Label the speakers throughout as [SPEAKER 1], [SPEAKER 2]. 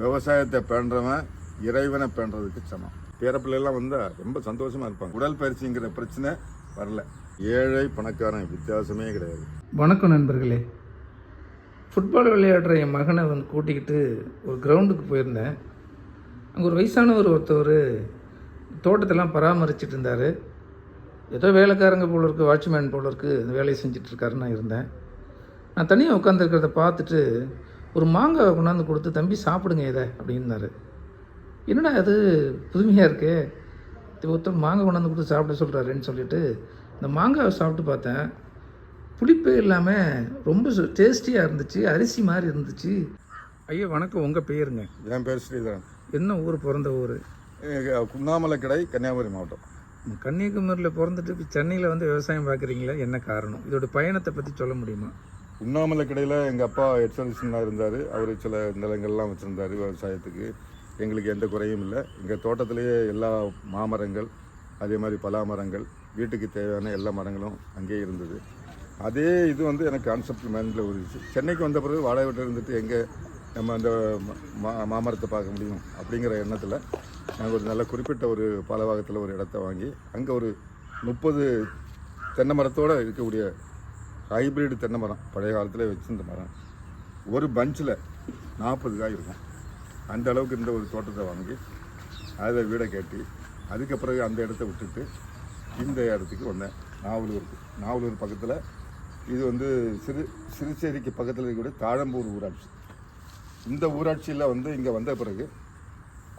[SPEAKER 1] விவசாயத்தை பேண்டுறவன் இறைவனை பேண்டுறதுக்கு சமம். பேரப்பிள்ளைலாம் வந்தால் ரொம்ப சந்தோஷமாக இருப்பாங்க. உடல் பயிற்சிங்கிற பிரச்சனை வரல. ஏழை பணக்காரன் வித்தியாசமே கிடையாது.
[SPEAKER 2] வணக்கம் நண்பர்களே. ஃபுட்பால் விளையாடுற என் மகனை வந்து கூட்டிக்கிட்டு ஒரு கிரவுண்டுக்கு போயிருந்தேன். அங்கே ஒரு வயசானவர் ஒருத்தவர் தோட்டத்தெல்லாம் பராமரிச்சுட்டு இருந்தார். ஏதோ வேலைக்காரங்க போல இருக்கு வாட்ச்மேன் போல இருக்கு இந்த வேலையை செஞ்சிட்ருக்காருன்னு நான் இருந்தேன். நான் தனியாக உட்காந்துருக்கிறத பார்த்துட்டு ஒரு மாங்காவை கொண்டாந்து கொடுத்து தம்பி சாப்பிடுங்க இதை அப்படின்னாரு. என்னடா அது புதுமையாக இருக்கே. இது ஒருத்தர் மாங்காய் கொண்டாந்து கொடுத்து சாப்பிட சொல்கிறாருன்னு சொல்லிட்டு இந்த மாங்காவை சாப்பிட்டு பார்த்தேன். புளிப்பே இல்லாமல் ரொம்ப டேஸ்டியாக இருந்துச்சு அரிசி மாதிரி இருந்துச்சு. ஐயா வணக்கம். உங்கள் பேருங்க?
[SPEAKER 1] என் பேர் ஸ்ரீதரன்.
[SPEAKER 2] என்ன ஊர் பிறந்த ஊர்?
[SPEAKER 1] எங்க குன்னாமலை கடை கன்னியாகுமரி மாவட்டம்.
[SPEAKER 2] கன்னியாகுமரியில் பிறந்துட்டு இப்போ சென்னையில் வந்து விவசாயம் பார்க்குறீங்களா என்ன காரணம்? இதோட பயணத்தை பற்றி சொல்ல முடியுமா?
[SPEAKER 1] உண்ணாமலை கடையில் எங்கள் அப்பா ஹெட் இருந்தார். அவர் சில நிலங்கள்லாம் வச்சுருந்தார் விவசாயத்துக்கு. எங்களுக்கு எந்த குறையும் இல்லை. எங்கள் தோட்டத்திலேயே எல்லா மாமரங்கள் அதே மாதிரி பலா மரங்கள் வீட்டுக்கு தேவையான எல்லா மரங்களும் அங்கேயே இருந்தது. அதே இது வந்து எனக்கு கான்செப்ட் மைண்டில் உருச்சு சென்னைக்கு வந்த பிறகு வாடகை வீட்டில் இருந்துட்டு எங்கே நம்ம அந்த மா மாமரத்தை பார்க்க முடியும் அப்படிங்கிற எண்ணத்தில் நாங்கள் ஒரு நல்ல குறிப்பிட்ட ஒரு பாலவாகத்தில் ஒரு இடத்த வாங்கி அங்கே ஒரு முப்பது தென்னை மரத்தோடு இருக்கக்கூடிய ஹைப்ரிட் தென்னை மரம். பழைய காலத்தில் வச்சிருந்த மரம். ஒரு பஞ்சில் நாற்பது காய் இருக்கும். அந்த அளவுக்கு இந்த ஒரு தோட்டத்தை வாங்கி அதை வீடை கட்டி அதுக்கு பிறகு அந்த இடத்த விட்டுட்டு இந்த இடத்துக்கு வந்தேன். நாவலூருக்கு நாவலூர் பக்கத்தில் இது வந்து சிறு சிறுசேரிக்கு பக்கத்தில் இருக்கக்கூடிய தாழம்பூர் ஊராட்சி. இந்த ஊராட்சியில் வந்து இங்கே வந்த பிறகு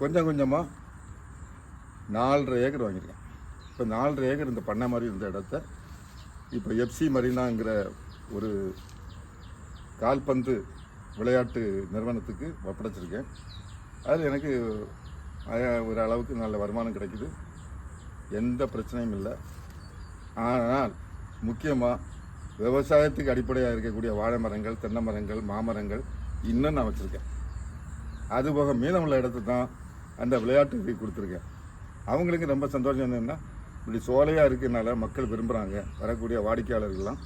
[SPEAKER 1] கொஞ்சம் கொஞ்சமாக நாலரை ஏக்கர் வாங்கியிருக்கேன். இப்போ நாலரை ஏக்கர் இந்த பண்ணை மாதிரி இருந்த இடத்த இப்போ எஃப்சி மரீனாங்கிற ஒரு கால்பந்து விளையாட்டு நிறுவனத்துக்கு ஒப்படைச்சிருக்கேன். அதில் எனக்கு ஒரு அளவுக்கு நல்ல வருமானம் கிடைக்குது. எந்த பிரச்சனையும் இல்லை. ஆனால் முக்கியமாக விவசாயத்துக்கு அடிப்படையாக இருக்கக்கூடிய வாழை மரங்கள் தென்னை மரங்கள் மாமரங்கள் இன்னும் நான் வச்சுருக்கேன். அதுபோக மீதமுள்ள இடத்து தான் அந்த விளையாட்டுக்கு கொடுத்துருக்கேன். அவங்களுக்கு ரொம்ப சந்தோஷம் என்னென்னா இப்படி சோலையாக இருக்கிறனால மக்கள் விரும்புகிறாங்க வரக்கூடிய வாடிக்கையாளர்கள்லாம்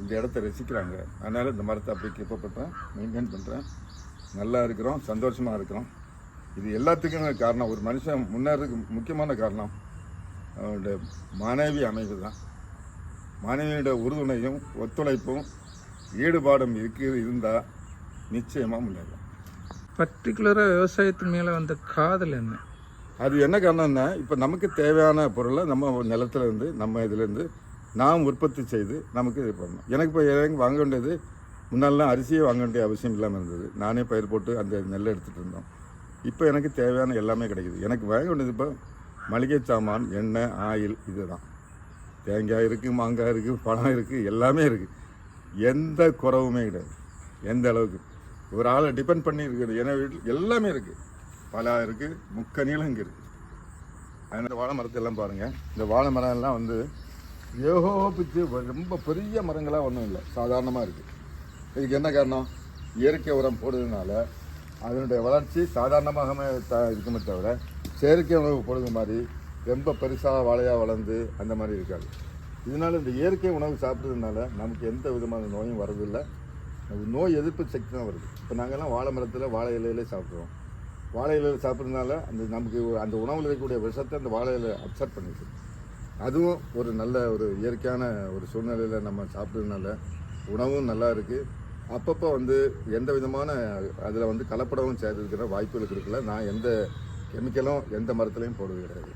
[SPEAKER 1] இந்த இடத்த ரசிக்கிறாங்க. அதனால் இந்த மரத்தை அப்படி கீப்பப் பண்ணுறேன் மெயின்டைன் பண்ணுறேன் நல்லா இருக்கிறோம். சந்தோஷமாக இருக்கிறோம். இது எல்லாத்துக்குமே காரணம். ஒரு மனுஷன் முன்னேறதுக்கு முக்கியமான காரணம் அவனுடைய மனைவி அமைவு தான். மனைவியோட உறுதுணையும் ஒத்துழைப்பும் ஈடுபாடும் இருக்கு இருந்தால் நிச்சயமாக முன்னேறலாம்
[SPEAKER 2] பர்டிகுலராக விவசாயத்து மேலே வந்த காதல் என்ன?
[SPEAKER 1] அது என்ன காரணம்னா இப்போ நமக்கு தேவையான பொருளை நம்ம நிலத்துலேருந்து நம்ம இதுலேருந்து நாம் உற்பத்தி செய்து நமக்கு இது பண்ணணும். எனக்கு இப்போ எனக்கு வாங்க வேண்டியது முன்னாடிலாம் அரிசியே வாங்க வேண்டிய அவசியம் இல்லாமல் இருந்தது. நானே பயிர் போட்டு அந்த நெல் எடுத்துகிட்டு இருந்தோம். இப்போ எனக்கு தேவையான எல்லாமே கிடைக்குது. எனக்கு வாங்க வேண்டியது இப்போ மளிகை சாமான் எண்ணெய் ஆயில் இதுதான். தேங்காய் இருக்குது மாங்காய் இருக்குது பழம் இருக்குது எல்லாமே இருக்குது எந்த குறவுமே கிடையாது. எந்த அளவுக்கு? ஒரு ஆளை டிபெண்ட் பண்ணி இருக்குது. ஏன்னா வீட்டில் எல்லாமே இருக்குது பலா இருக்குது முக்க நீளம் இங்கே இருக்குது அதனால் வாழை மரத்தை எல்லாம் பாருங்கள் இந்த வாழை மரம் எல்லாம் வந்து ஏகோபிச்சு ரொம்ப பெரிய மரங்களாக ஒன்றும் இல்லை. சாதாரணமாக இருக்குது இதுக்கு என்ன காரணம்? இயற்கை உரம் போடுறதுனால அதனுடைய வளர்ச்சி சாதாரணமாக த இருக்குமே தவிர செயற்கை உணவு போடுறது மாதிரி ரொம்ப பெருசாக வாழையாக வளர்ந்து அந்த மாதிரி இருக்காது. இதனால இந்த இயற்கை உணவு சாப்பிட்றதுனால நமக்கு எந்த விதமான நோயும் வரதில்லை. நோய் எதிர்ப்பு சக்தி தான் வருது. இப்போ நாங்கள்லாம் வாழை மரத்தில் வாழை இலையிலே சாப்பிட்றோம். வாழை இலையில் சாப்பிட்றதுனால அந்த நமக்கு அந்த உணவில் இருக்கக்கூடிய விஷத்தை அந்த வாழை இலை அப்சர்ட் பண்ணிடுது. அதுவும் ஒரு நல்ல ஒரு இயற்கையான ஒரு சூழ்நிலையில் நம்ம சாப்பிட்றதுனால உணவும் நல்லா இருக்குது அப்பப்போ வந்து எந்த விதமான அதில் வந்து கலப்படமும் சேர்த்துக்கிற வாய்ப்புகள் இருக்குல்ல நான் எந்த கெமிக்கலும் எந்த மரத்துலையும் போடுவது கிடையாது.